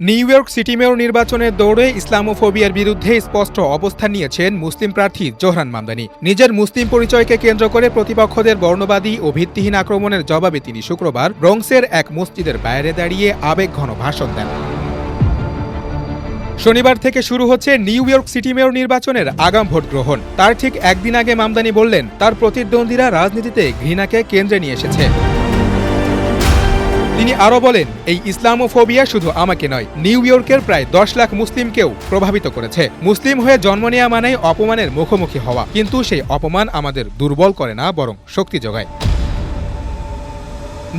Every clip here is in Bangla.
নিউ ইয়র্ক সিটি মেয়র নির্বাচনের দৌড়ে ইসলামোফোবিয়ার বিরুদ্ধে স্পষ্ট অবস্থান নিয়েছেন মুসলিম প্রার্থী জোহরান মামদানি। নিজের মুসলিম পরিচয়কে কেন্দ্র করে প্রতিপক্ষদের বর্ণবাদী ও ভিত্তিহীন আক্রমণের জবাবে তিনি শুক্রবার ব্রঙ্কসের এক মসজিদের বাইরে দাঁড়িয়ে আবেগঘন ভাষণ দেন। শনিবার থেকে শুরু হচ্ছে নিউ ইয়র্ক সিটি মেয়র নির্বাচনের আগাম ভোট গ্রহণ। তার ঠিক একদিন আগে মামদানি বললেন, তার প্রতিদ্বন্দ্বীরা রাজনীতিতে ঘৃণাকে কেন্দ্রে নিয়ে এসেছে। তিনি আরও বলেন, এই ইসলামোফোবিয়া শুধু আমাকে নয়, নিউ ইয়র্কের প্রায় দশ লাখ মুসলিমকেও প্রভাবিত করেছে। মুসলিম হয়ে জন্ম নেওয়া মানেই অপমানের মুখোমুখি হওয়া, কিন্তু সেই অপমান আমাদের দুর্বল করে না, বরং শক্তি যোগায়।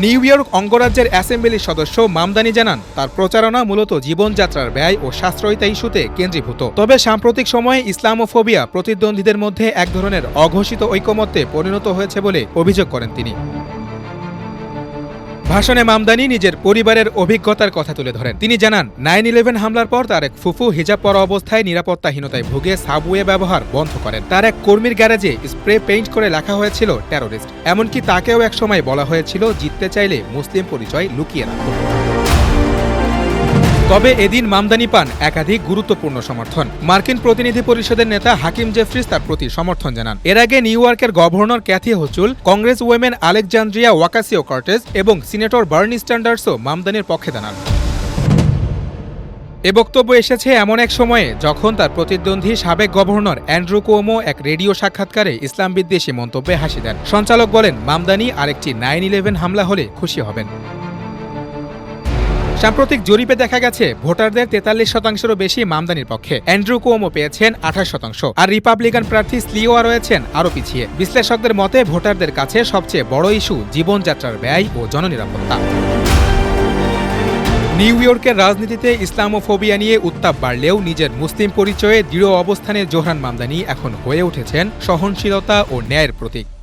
নিউ ইয়র্ক অঙ্গরাজ্যের অ্যাসেম্বলির সদস্য মামদানি জানান, তার প্রচারণা মূলত জীবনযাত্রার ব্যয় ও সাশ্রয়িতা ইস্যুতে কেন্দ্রীভূত। তবে সাম্প্রতিক সময়ে ইসলামোফোবিয়া প্রতিদ্বন্দ্বীদের মধ্যে এক ধরনের অঘোষিত ঐকমত্যে পরিণত হয়েছে বলে অভিযোগ করেন তিনি। ভাষণে মামদানি নিজের পরিবারের অভিজ্ঞতার কথা তুলে ধরেন। তিনি জানান নাইন ইলেভেন হামলার পর তার এক ফুফু হিজাব পরা অবস্থায় নিরাপত্তাহীনতায় ভুগে সাবওয়ে ব্যবহার বন্ধ করেন। তার এক কর্মীর গ্যারেজে স্প্রে পেইন্ট করে লেখা হয়েছিল টেরোরিস্ট এমনকি তাকেও একসময় বলা হয়েছিল, জিততে চাইলে মুসলিম পরিচয় লুকিয়ে রাখুন তবে এদিন মামদানি পান একাধিক গুরুত্বপূর্ণ সমর্থন। মার্কিন প্রতিনিধি পরিষদের নেতা হাকিম জেফ্রিস তার প্রতি সমর্থন জানান। এর আগে নিউ ইয়র্কের governor Kathy Hochul, congress women Alexandria Ocasio Cortez এবং সিনেটর বার্নি স্ট্যান্ডার্সও মামদানির পক্ষে দাঁড়ান। এ বক্তব্য এসেছে এমন এক সময়ে যখন তার প্রতিদ্বন্দ্বী সাবেক গভর্নর অ্যান্ড্রু কোমো এক রেডিও সাক্ষাৎকারে ইসলাম বিদ্বেষী মন্তব্যে হাসি দেন। সঞ্চালক বলেন, মামদানি আরেকটি নাইন ইলেভেন হামলা হলে খুশি হবেন। সাম্প্রতিক জরিপে দেখা গেছে, ভোটারদের তেতাল্লিশ শতাংশেরও বেশি মামদানির পক্ষে। অ্যান্ড্রু কোমো পেয়েছেন আঠাশ শতাংশ। আর রিপাবলিকান প্রার্থী স্লিওয়া রয়েছেন, আরও পিছিয়ে। বিশ্লেষকদের মতে, ভোটারদের কাছে সবচেয়ে বড় ইস্যু জীবনযাত্রার ব্যয় ও জননিরাপত্তা। নিউ ইয়র্কের রাজনীতিতে ইসলামোফোবিয়া নিয়ে উত্তাপ বাড়লেও নিজের মুসলিম পরিচয়ে দৃঢ় অবস্থানে জোহরান মামদানি এখন হয়ে উঠেছেন সহনশীলতা ও ন্যায়ের প্রতীক।